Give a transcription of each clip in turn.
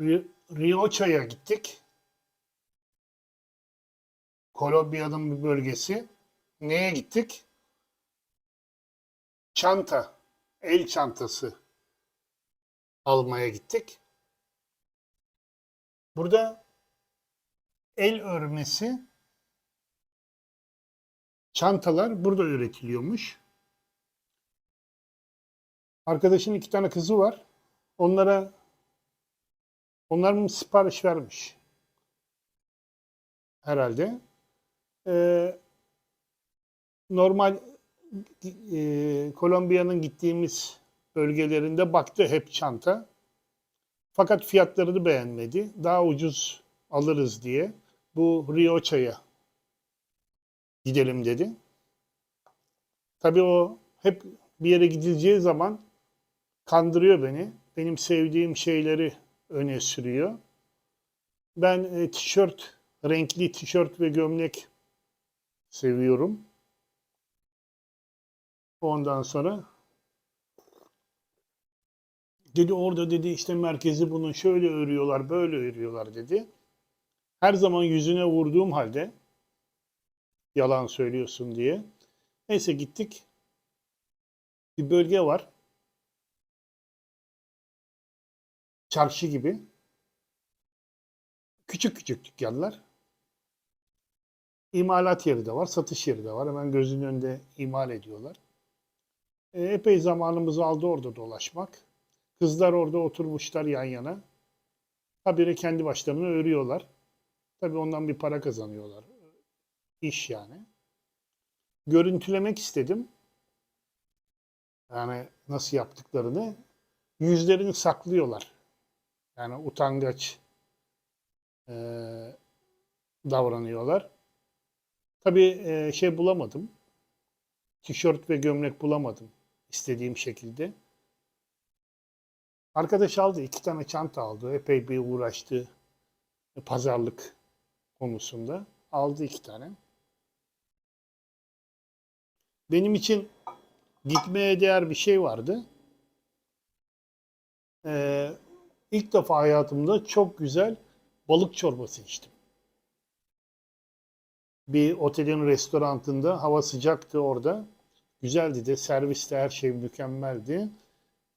Ri- Riocha'ya gittik. Kolombiya'nın bir bölgesi. Neye gittik? Çanta, el çantası almaya gittik. Burada el örmesi çantalar burada üretiliyormuş. Arkadaşın iki tane kızı var. Onlara onlar mı sipariş vermiş? Herhalde. Ee, normal e, Kolombiya'nın gittiğimiz bölgelerinde baktı hep çanta. Fakat fiyatlarını beğenmedi. Daha ucuz alırız diye bu Riocha'ya gidelim dedi. Tabii o hep bir yere gidileceği zaman kandırıyor beni. Benim sevdiğim şeyleri öne sürüyor. Ben e, tişört, renkli tişört ve gömlek seviyorum. Ondan sonra dedi orada dedi işte merkezi bunun şöyle örüyorlar, böyle örüyorlar dedi. Her zaman yüzüne vurduğum halde yalan söylüyorsun diye. Neyse gittik. Bir bölge var. Çarşı gibi. Küçük küçük dükkanlar. İmalat yeri de var, satış yeri de var. Hemen gözünün önünde imal ediyorlar. E, epey zamanımızı aldı orada dolaşmak. Kızlar orada oturmuşlar yan yana. Habire kendi başlarına örüyorlar. Tabii ondan bir para kazanıyorlar. İş yani. Görüntülemek istedim. Yani nasıl yaptıklarını. Yüzlerini saklıyorlar. Yani utangaç e, davranıyorlar. Tabii e, şey bulamadım. Tişört ve gömlek bulamadım istediğim şekilde. Arkadaş aldı. iki tane çanta aldı. Epey bir uğraştı pazarlık konusunda. Aldı iki tane. Benim için gitmeye değer bir şey vardı. Ee, ilk defa hayatımda çok güzel balık çorbası içtim. Bir otelin restorantında hava sıcaktı orada. Güzeldi de serviste her şey mükemmeldi.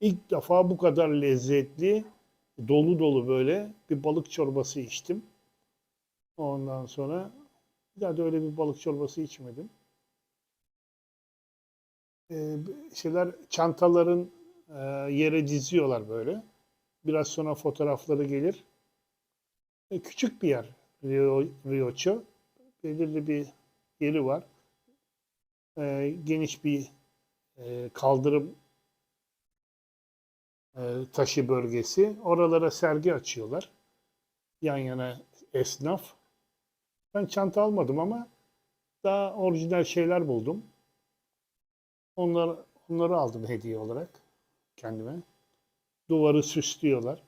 İlk defa bu kadar lezzetli, dolu dolu böyle bir balık çorbası içtim. Ondan sonra bir daha da öyle bir balık çorbası içmedim. Ee, şeyler çantaların e, yere diziyorlar böyle. Biraz sonra fotoğrafları gelir. E, küçük bir yer Rio, Riocho. Belirli bir yeri var. E, geniş bir e, kaldırım e, taşı bölgesi. Oralara sergi açıyorlar. Yan yana esnaf. Ben çanta almadım ama daha orijinal şeyler buldum. Onları, onları aldım hediye olarak kendime. Duvarı süslüyorlar.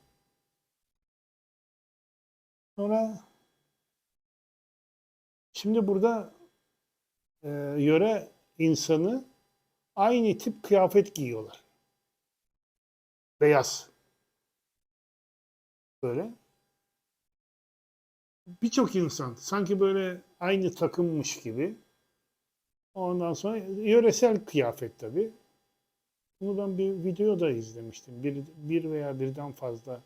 Sonra şimdi burada e, yöre insanı aynı tip kıyafet giyiyorlar. Beyaz. Böyle. Birçok insan sanki böyle aynı takımmış gibi. Ondan sonra yöresel kıyafet tabii. Bunu ben bir videoda izlemiştim. Bir, bir veya birden fazla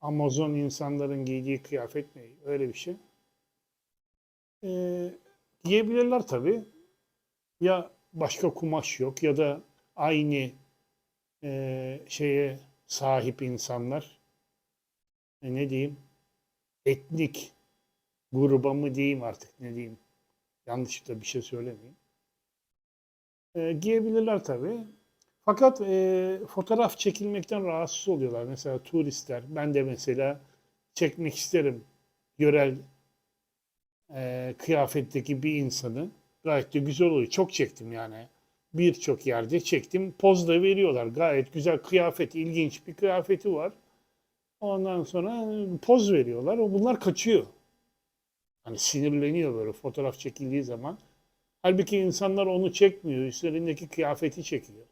Amazon insanların giydiği kıyafet mi? Öyle bir şey. Ee, giyebilirler tabii. Ya başka kumaş yok ya da aynı e, şeye sahip insanlar. E, ne diyeyim? Etnik gruba mı diyeyim artık ne diyeyim? Yanlışlıkla bir şey söylemeyeyim. E, giyebilirler tabii. Fakat e, fotoğraf çekilmekten rahatsız oluyorlar. Mesela turistler. Ben de mesela çekmek isterim yörel e, kıyafetteki bir insanı. Gayet de güzel oluyor. Çok çektim yani. Birçok yerde çektim. Poz da veriyorlar. Gayet güzel kıyafet, ilginç bir kıyafeti var. Ondan sonra poz veriyorlar. Bunlar kaçıyor. Hani sinirleniyor böyle fotoğraf çekildiği zaman. Halbuki insanlar onu çekmiyor. Üstlerindeki kıyafeti çekiyor.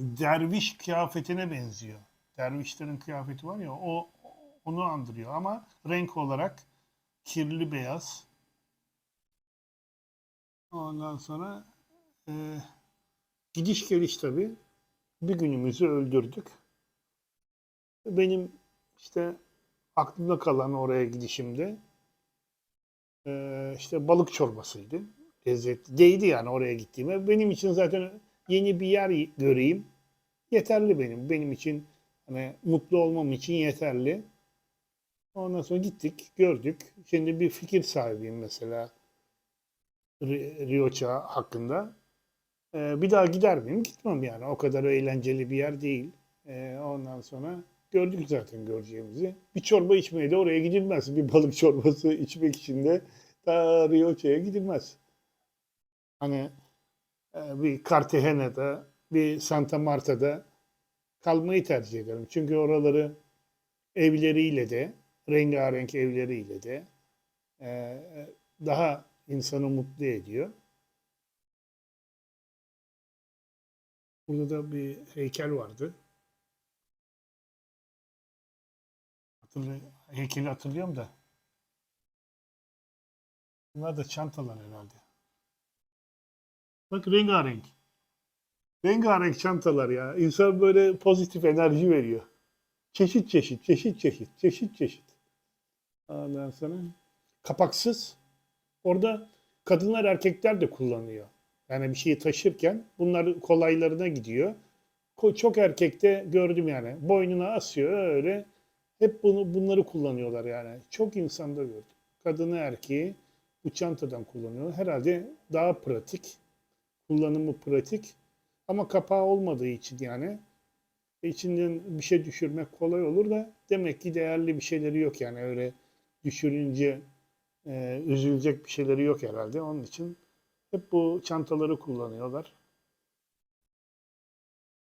Derviş kıyafetine benziyor. Dervişlerin kıyafeti var ya o onu andırıyor ama renk olarak kirli beyaz. Ondan sonra e, gidiş geliş tabii bir günümüzü öldürdük. Benim işte aklımda kalan oraya gidişimde e, işte balık çorbasıydı. Lezzetli. Değdi yani oraya gittiğime. Benim için zaten yeni bir yer göreyim. Yeterli benim. Benim için hani mutlu olmam için yeterli. Ondan sonra gittik, gördük. Şimdi bir fikir sahibiyim mesela Ri- Rioça hakkında. Ee, bir daha gider miyim? Gitmem yani. O kadar eğlenceli bir yer değil. Ee, ondan sonra gördük zaten göreceğimizi. Bir çorba içmeye de oraya gidilmez. Bir balık çorbası içmek için de ta Rioça'ya gidilmez. Hani e, bir Cartagena'da, bir Santa Marta'da kalmayı tercih ederim. Çünkü oraları evleriyle de, rengarenk evleriyle de e, daha insanı mutlu ediyor. Burada da bir heykel vardı. Hatırlay heykeli hatırlıyorum da. Bunlar da çantalar herhalde. Bak rengarenk. Rengarenk çantalar ya. İnsan böyle pozitif enerji veriyor. Çeşit çeşit, çeşit çeşit, çeşit çeşit. Ondan sonra kapaksız. Orada kadınlar erkekler de kullanıyor. Yani bir şeyi taşırken bunlar kolaylarına gidiyor. Çok erkekte gördüm yani. Boynuna asıyor öyle. Hep bunu bunları kullanıyorlar yani. Çok insanda gördüm. Kadını erkeği bu çantadan kullanıyor. Herhalde daha pratik. Kullanımı pratik. Ama kapağı olmadığı için yani içinden bir şey düşürmek kolay olur da demek ki değerli bir şeyleri yok yani öyle düşürünce e, üzülecek bir şeyleri yok herhalde. Onun için hep bu çantaları kullanıyorlar.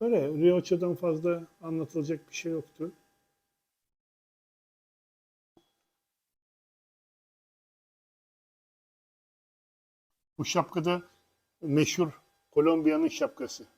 Böyle Rioça'dan fazla anlatılacak bir şey yoktu. Bu şapkada meşhur Kolombiya'nın şapkası.